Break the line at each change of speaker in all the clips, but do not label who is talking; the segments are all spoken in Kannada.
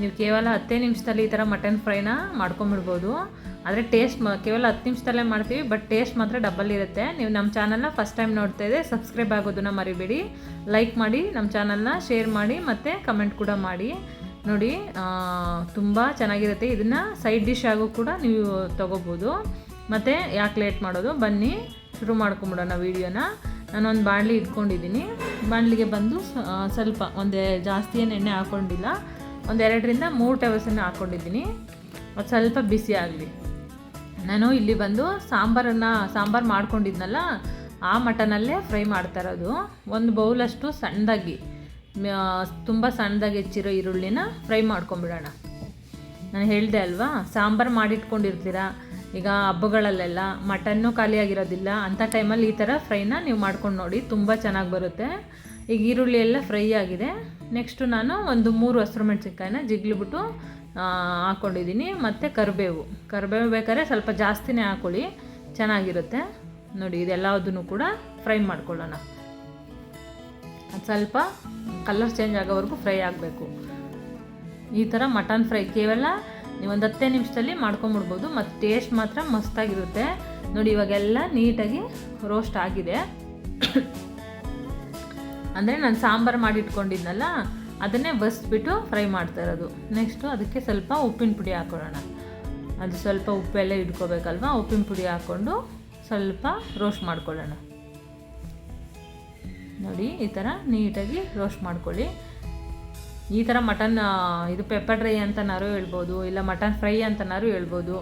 ನೀವು ಕೇವಲ ಹತ್ತೇ ನಿಮಿಷದಲ್ಲಿ ಈ ಥರ ಮಟನ್ ಫ್ರೈನ ಮಾಡ್ಕೊಂಬಿಡ್ಬೋದು. ಆದರೆ ಟೇಸ್ಟ್ ಕೇವಲ ಹತ್ತು ನಿಮಿಷದಲ್ಲೇ ಮಾಡ್ತೀವಿ, ಬಟ್ ಟೇಸ್ಟ್ ಮಾತ್ರ ಡಬಲ್ ಇರುತ್ತೆ. ನೀವು ನಮ್ಮ ಚಾನಲ್ನ ಫಸ್ಟ್ ಟೈಮ್ ನೋಡ್ತಾ ಇದ್ದೆ ಸಬ್ಸ್ಕ್ರೈಬ್ ಆಗೋದನ್ನ ಮರಿಬೇಡಿ. ಲೈಕ್ ಮಾಡಿ, ನಮ್ಮ ಚಾನಲ್ನ ಶೇರ್ ಮಾಡಿ, ಮತ್ತು ಕಮೆಂಟ್ ಕೂಡ ಮಾಡಿ. ನೋಡಿ ತುಂಬ ಚೆನ್ನಾಗಿರುತ್ತೆ. ಇದನ್ನು ಸೈಡ್ ಡಿಶ್ ಆಗೋ ಕೂಡ ನೀವು ತೊಗೋಬೋದು. ಮತ್ತು ಯಾಕೆ ಲೇಟ್ ಮಾಡೋದು? ಬನ್ನಿ, ಶುರು ಮಾಡ್ಕೊಂಬಿಡೋಣ ವೀಡಿಯೋನ ನಾನೊಂದು ಬಾಣಲಿ ಇಟ್ಕೊಂಡಿದ್ದೀನಿ. ಬಾಣಲಿಗೆ ಬಂದು ಸ್ವಲ್ಪ ಒಂದೇ ಜಾಸ್ತಿ ಏನು ಎಣ್ಣೆ ಹಾಕ್ಕೊಂಡಿಲ್ಲ ಒಂದು ಎರಡರಿಂದ ಮೂರು ಟೇಬಲ್ ಹಾಕ್ಕೊಂಡಿದ್ದೀನಿ. ಅದು ಸ್ವಲ್ಪ ಬಿಸಿ ಆಗಲಿ. ನಾನು ಇಲ್ಲಿ ಬಂದು ಸಾಂಬಾರನ್ನು, ಸಾಂಬಾರು ಮಾಡ್ಕೊಂಡಿದ್ನಲ್ಲ, ಆ ಮಟನಲ್ಲೇ ಫ್ರೈ ಮಾಡ್ತಾ ಇರೋದು. ಒಂದು ಬೌಲಷ್ಟು ಸಣ್ಣದಾಗಿ ತುಂಬ ಸಣ್ಣದಾಗಿ ಹೆಚ್ಚಿರೋ ಈರುಳ್ಳಿನ ಫ್ರೈ ಮಾಡ್ಕೊಂಬಿಡೋಣ. ನಾನು ಹೇಳಿದೆ ಅಲ್ವಾ, ಸಾಂಬಾರು ಮಾಡಿಟ್ಕೊಂಡಿರ್ತೀರ? ಈಗ ಹಬ್ಬಗಳಲ್ಲೆಲ್ಲ ಮಟನ್ನು ಖಾಲಿಯಾಗಿರೋದಿಲ್ಲ ಅಂಥ ಟೈಮಲ್ಲಿ ಈ ಥರ ಫ್ರೈನ ನೀವು ಮಾಡ್ಕೊಂಡು ನೋಡಿ, ತುಂಬ ಚೆನ್ನಾಗಿ ಬರುತ್ತೆ. ಈಗ ಈರುಳ್ಳಿ ಎಲ್ಲ ಫ್ರೈ ಆಗಿದೆ. ನೆಕ್ಸ್ಟು ನಾನು ಒಂದು ಮೂರು ಹಸಿರು ಮೆಣಸಿನ್ಕಾಯಿನ ಜಿಗ್ಲಿಬಿಟ್ಟು ಹಾಕ್ಕೊಂಡಿದ್ದೀನಿ ಮತ್ತು ಕರಿಬೇವು. ಕರಿಬೇವು ಬೇಕಾದ್ರೆ ಸ್ವಲ್ಪ ಜಾಸ್ತಿನೇ ಹಾಕ್ಕೊಳ್ಳಿ ಚೆನ್ನಾಗಿರುತ್ತೆ. ನೋಡಿ ಇದೆಲ್ಲದನ್ನು ಕೂಡ ಫ್ರೈ ಮಾಡ್ಕೊಳ್ಳೋಣ. ಸ್ವಲ್ಪ ಕಲರ್ ಚೇಂಜ್ ಆಗೋವರೆಗೂ ಫ್ರೈ ಆಗಬೇಕು. ಈ ಥರ ಮಟನ್ ಫ್ರೈ ಕೇವಲ ನೀವು ಒಂದು ಹತ್ತೇ ನಿಮಿಷದಲ್ಲಿ ಮಾಡ್ಕೊಂಬಿಡ್ಬೋದು ಮತ್ತು ಟೇಸ್ಟ್ ಮಾತ್ರ ಮಸ್ತಾಗಿರುತ್ತೆ. ನೋಡಿ, ಇವಾಗೆಲ್ಲ ನೀಟಾಗಿ ರೋಸ್ಟ್ ಆಗಿದೆ. ಅಂದರೆ ನಾನು ಸಾಂಬಾರು ಮಾಡಿಟ್ಕೊಂಡಿದ್ನಲ್ಲ ಅದನ್ನೇ ಬಸ್ಬಿಟ್ಟು ಫ್ರೈ ಮಾಡ್ತಾ ಇರೋದು. ನೆಕ್ಸ್ಟು ಅದಕ್ಕೆ ಸ್ವಲ್ಪ ಉಪ್ಪಿನ ಪುಡಿ ಹಾಕೊಳ್ಳೋಣ. ಅದು ಸ್ವಲ್ಪ ಉಪ್ಪೆಲ್ಲ ಇಟ್ಕೋಬೇಕಲ್ವ, ಉಪ್ಪಿನ ಪುಡಿ ಹಾಕ್ಕೊಂಡು ಸ್ವಲ್ಪ ರೋಸ್ಟ್ ಮಾಡ್ಕೊಳ್ಳೋಣ. ನೋಡಿ, ಈ ಥರ ನೀಟಾಗಿ ರೋಸ್ಟ್ ಮಾಡ್ಕೊಳ್ಳಿ. ಈ ಥರ ಮಟನ್ ಇದು ಪೆಪ್ಪರ್ ಡ್ರೈ ಅಂತನಾರು ಹೇಳ್ಬೋದು, ಇಲ್ಲ ಮಟನ್ ಫ್ರೈ ಅಂತನಾರು ಹೇಳ್ಬೋದು.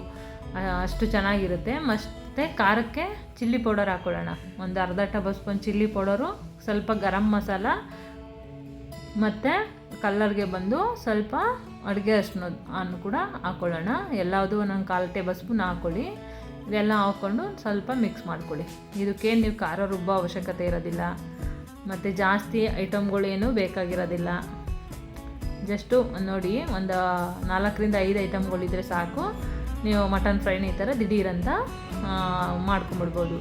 ಅಷ್ಟು ಚೆನ್ನಾಗಿರುತ್ತೆ. ಮತ್ತು ಖಾರಕ್ಕೆ ಚಿಲ್ಲಿ ಪೌಡರ್ ಹಾಕ್ಕೊಳ್ಳೋಣ ಒಂದು ಅರ್ಧ ಟೇಬಲ್ ಸ್ಪೂನ್ ಚಿಲ್ಲಿ ಪೌಡರು ಸ್ವಲ್ಪ ಗರಂ ಮಸಾಲ, ಮತ್ತು ಕಲ್ಲರ್ಗೆ ಬಂದು ಸ್ವಲ್ಪ ಅಡುಗೆ ಅಷ್ಟು ಅನ್ನು ಕೂಡ ಹಾಕ್ಕೊಳ್ಳೋಣ ಎಲ್ಲದು ಒಂದೊಂದು ಕಾಲು ಟೇಬಲ್ ಸ್ಪೂನ್ ಹಾಕ್ಕೊಳ್ಳಿ ಇದೆಲ್ಲ ಹಾಕ್ಕೊಂಡು ಸ್ವಲ್ಪ ಮಿಕ್ಸ್ ಮಾಡ್ಕೊಳ್ಳಿ. ಇದಕ್ಕೇನು ನೀವು ಖಾರ ರುಬ್ಬೋ ಅವಶ್ಯಕತೆ ಇರೋದಿಲ್ಲ. ಮತ್ತು ಜಾಸ್ತಿ ಐಟಮ್ಗಳೇನು ಬೇಕಾಗಿರೋದಿಲ್ಲ. ಜಸ್ಟು ನೋಡಿ, ಒಂದು ನಾಲ್ಕರಿಂದ ಐದು ಐಟಮ್ಗಳಿದ್ರೆ ಸಾಕು. ನೀವು ಮಟನ್ ಫ್ರೈನ ಈ ಥರ ದಿಢೀರಂತ ಮಾಡ್ಕೊಂಬಿಡ್ಬೋದು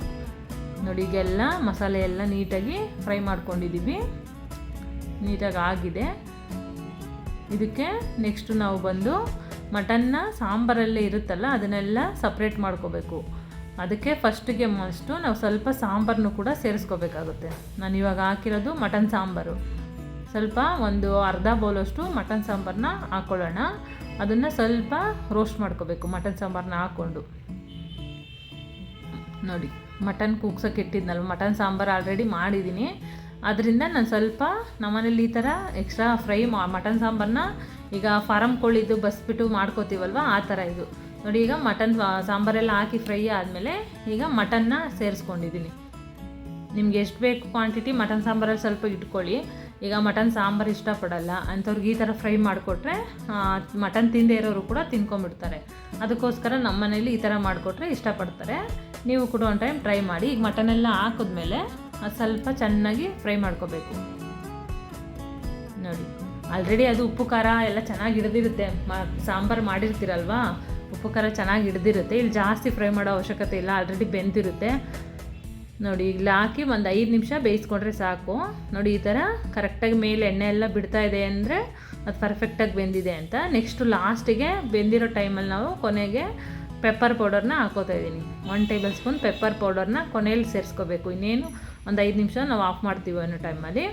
ನೋಡಿ, ಈಗೆಲ್ಲ ಮಸಾಲೆ ಎಲ್ಲ ನೀಟಾಗಿ ಫ್ರೈ ಮಾಡ್ಕೊಂಡಿದ್ದೀವಿ. ನೀಟಾಗಿ ಆಗಿದೆ. ಇದಕ್ಕೆ ನೆಕ್ಸ್ಟು ನಾವು ಬಂದು ಮಟನ್ನ ಸಾಂಬಾರಲ್ಲೇ ಇರುತ್ತಲ್ಲ, ಅದನ್ನೆಲ್ಲ ಸಪ್ರೇಟ್ ಮಾಡ್ಕೋಬೇಕು. ಅದಕ್ಕೆ ಫಸ್ಟಿಗೆ ಮಸ್ಟು ನಾವು ಸ್ವಲ್ಪ ಸಾಂಬಾರನ್ನು ಕೂಡ ಸೇರಿಸ್ಕೋಬೇಕಾಗುತ್ತೆ. ನಾನು ಇವಾಗ ಹಾಕಿರೋದು ಮಟನ್ ಸಾಂಬಾರು. ಸ್ವಲ್ಪ ಒಂದು ಅರ್ಧ ಬೌಲಷ್ಟು ಮಟನ್ ಸಾಂಬಾರನ್ನ ಹಾಕ್ಕೊಳ್ಳೋಣ ಅದನ್ನು ಸ್ವಲ್ಪ ರೋಸ್ಟ್ ಮಾಡ್ಕೋಬೇಕು, ಮಟನ್ ಸಾಂಬಾರನ್ನ ಹಾಕ್ಕೊಂಡು. ನೋಡಿ, ಮಟನ್ ಕೂಗ್ಸೋಕೆ ಇಟ್ಟಿದ್ನಲ್ವ? ಮಟನ್ ಸಾಂಬಾರು ಆಲ್ರೆಡಿ ಮಾಡಿದ್ದೀನಿ. ಅದರಿಂದ ನಾನು ಸ್ವಲ್ಪ ನಮ್ಮನೇಲಿ ಈ ಥರ ಎಕ್ಸ್ಟ್ರಾ ಫ್ರೈ ಮಾ, ಮಟನ್ ಸಾಂಬಾರನ್ನ ಈಗ ಫಾರಮ್ ಕೋಳಿದ್ದು ಬಸ್ಬಿಟ್ಟು ಮಾಡ್ಕೋತೀವಲ್ವ? ಆ ಥರ ಇದು. ನೋಡಿ, ಈಗ ಮಟನ್ ಸಾಂಬಾರೆಲ್ಲ ಹಾಕಿ ಫ್ರೈ ಆದಮೇಲೆ ಈಗ ಮಟನ್ನ ಸೇರಿಸ್ಕೊಂಡಿದ್ದೀನಿ. ನಿಮ್ಗೆ ಎಷ್ಟು ಬೇಕು ಕ್ವಾಂಟಿಟಿ ಮಟನ್ ಸಾಂಬಾರಲ್ಲಿ ಸ್ವಲ್ಪ ಇಟ್ಕೊಳ್ಳಿ. ಈಗ ಮಟನ್ ಸಾಂಬಾರು ಇಷ್ಟಪಡಲ್ಲ. ಅಂಥವ್ರಿಗೆ ಈ ಥರ ಫ್ರೈ ಮಾಡಿಕೊಟ್ರೆ ಮಟನ್ ತಿಂದೇ ಇರೋರು ಕೂಡ ತಿನ್ಕೊಂಬಿಡ್ತಾರೆ ಅದಕ್ಕೋಸ್ಕರ ನಮ್ಮ ಮನೇಲಿ ಈ ಥರ ಮಾಡಿಕೊಟ್ರೆ ಇಷ್ಟಪಡ್ತಾರೆ. ನೀವು ಕೂಡ ಒಂದು ಟೈಮ್ ಟ್ರೈ ಮಾಡಿ. ಈಗ ಮಟನ್ ಎಲ್ಲ ಹಾಕಿದ್ಮೇಲೆ ಅದು ಸ್ವಲ್ಪ ಚೆನ್ನಾಗಿ ಫ್ರೈ ಮಾಡ್ಕೋಬೇಕು. ನೋಡಿ ಆಲ್ರೆಡಿ ಅದು ಉಪ್ಪು, ಖಾರ ಎಲ್ಲ ಚೆನ್ನಾಗಿ ಹಿಡಿದಿರುತ್ತೆ. ಸಾಂಬಾರು ಮಾಡಿರ್ತೀರಲ್ವಾ? ಉಪ್ಪು, ಖಾರ ಚೆನ್ನಾಗಿ ಹಿಡ್ದಿರುತ್ತೆ. ಇಲ್ಲಿ ಜಾಸ್ತಿ ಫ್ರೈ ಮಾಡೋ ಅವಶ್ಯಕತೆ ಇಲ್ಲ. ಆಲ್ರೆಡಿ ಬೆಂದಿರುತ್ತೆ. ನೋಡಿ, ಇಲ್ಲಿ ಹಾಕಿ ಒಂದು ಐದು ನಿಮಿಷ ಬೇಯಿಸ್ಕೊಂಡ್ರೆ ಸಾಕು. ನೋಡಿ, ಈ ಥರ ಕರೆಕ್ಟಾಗಿ ಮೇಲೆ ಎಣ್ಣೆ ಎಲ್ಲ ಬಿಡ್ತಾ ಇದೆ ಅಂದರೆ ಅದು ಪರ್ಫೆಕ್ಟಾಗಿ ಬೆಂದಿದೆ ಅಂತ. ನೆಕ್ಸ್ಟು ಲಾಸ್ಟಿಗೆ ಬೆಂದಿರೋ ಟೈಮಲ್ಲಿ ನಾವು ಕೊನೆಗೆ ಪೆಪ್ಪರ್ ಪೌಡರ್ನ ಹಾಕೋತಾ ಇದ್ದೀನಿ. ಒನ್ ಟೇಬಲ್ ಸ್ಪೂನ್ ಪೆಪ್ಪರ್ ಪೌಡರ್ನ ಕೊನೆಯಲ್ಲಿ ಸೇರಿಸ್ಕೋಬೇಕು. ಇನ್ನೇನು ಒಂದು ಐದು ನಿಮಿಷ ನಾವು ಆಫ್ ಮಾಡ್ತೀವಿ ಅನ್ನೋ ಟೈಮಲ್ಲಿ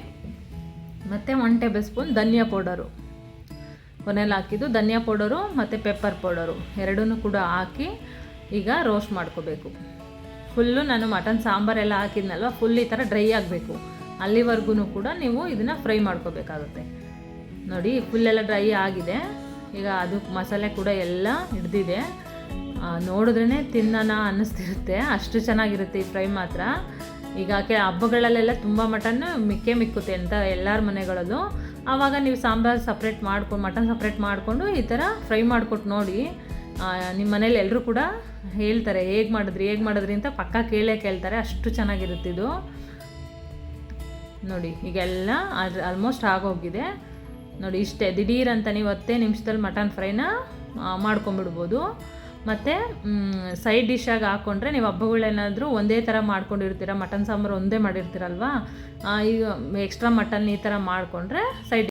ಮತ್ತು ಒನ್ ಟೇಬಲ್ ಸ್ಪೂನ್ ಧನಿಯಾ ಪೌಡರು ಕೊನೆಯಲ್ಲಿ ಹಾಕಿದ್ದು ಧನಿಯಾ ಪೌಡರು ಮತ್ತು ಪೆಪ್ಪರ್ ಪೌಡರು ಎರಡೂ ಕೂಡ ಹಾಕಿ ಈಗ ರೋಸ್ಟ್ ಮಾಡ್ಕೋಬೇಕು. ಫುಲ್ಲು ನಾನು ಮಟನ್ ಸಾಂಬಾರೆಲ್ಲ ಹಾಕಿದ್ನಲ್ವ ಫುಲ್ ಈ ಥರ ಡ್ರೈ ಆಗಬೇಕು. ಅಲ್ಲಿವರೆಗೂ ಕೂಡ ನೀವು ಇದನ್ನು ಫ್ರೈ ಮಾಡ್ಕೋಬೇಕಾಗುತ್ತೆ. ನೋಡಿ ಫುಲ್ಲೆಲ್ಲ ಡ್ರೈ ಆಗಿದೆ. ಈಗ ಅದು ಮಸಾಲೆ ಕೂಡ ಎಲ್ಲ ಹಿಡ್ದಿದೆ. ನೋಡಿದ್ರೇ ತಿನ್ನೋಣ ಅನ್ನಿಸ್ತಿರುತ್ತೆ. ಅಷ್ಟು ಚೆನ್ನಾಗಿರುತ್ತೆ ಈ ಫ್ರೈ ಮಾತ್ರ. ಈಗ ಹಬ್ಬಗಳಲ್ಲೆಲ್ಲ ತುಂಬ ಮಟನ್ ಮಿಕ್ಕೆ ಮಿಕ್ಕುತ್ತೆ ಅಂತ ಎಲ್ಲರ ಮನೆಗಳಲ್ಲೂ. ಆವಾಗ ನೀವು ಸಾಂಬಾರು ಸಪ್ರೇಟ್ ಮಾಡ್ಕೊಂಡು ಮಟನ್ ಸಪ್ರೇಟ್ ಮಾಡಿಕೊಂಡು ಈ ಥರ ಫ್ರೈ ಮಾಡಿಕೊಟ್ಟು ನೋಡಿ. ನಿಮ್ಮ ಮನೇಲಿ ಎಲ್ಲರೂ ಕೂಡ ಹೇಳ್ತಾರೆ, ಹೇಗೆ ಮಾಡಿದ್ರಿ ಹೇಗೆ ಮಾಡಿದ್ರಿ ಅಂತ ಪಕ್ಕ ಕೇಳೇ ಕೇಳ್ತಾರೆ, ಅಷ್ಟು ಚೆನ್ನಾಗಿರುತ್ತೆ ಇದು. ನೋಡಿ, ಈಗೆಲ್ಲ ಆಲ್ಮೋಸ್ಟ್ ಆಗೋಗಿದೆ. ನೋಡಿ, ಇಷ್ಟೇ ದಿಢೀರಂತ ನೀವು ಹತ್ತೇ ನಿಮಿಷದಲ್ಲಿ ಮಟನ್ ಫ್ರೈನ ಮಾಡ್ಕೊಂಬಿಡ್ಬೋದು. ಮತ್ತು ಸೈಡ್ ಡಿಶ್ಶಾಗಿ ಹಾಕ್ಕೊಂಡ್ರೆ ನೀವು ಹಬ್ಬಗಳೇನಾದರೂ ಒಂದೇ ಥರ ಮಾಡ್ಕೊಂಡಿರ್ತೀರ, ಮಟನ್ ಸಾಂಬಾರು ಒಂದೇ ಮಾಡಿರ್ತೀರಲ್ವಾ? ಈಗ ಎಕ್ಸ್ಟ್ರಾ ಮಟನ್ ಈ ಥರ ಮಾಡಿಕೊಂಡ್ರೆ ಸೈಡ್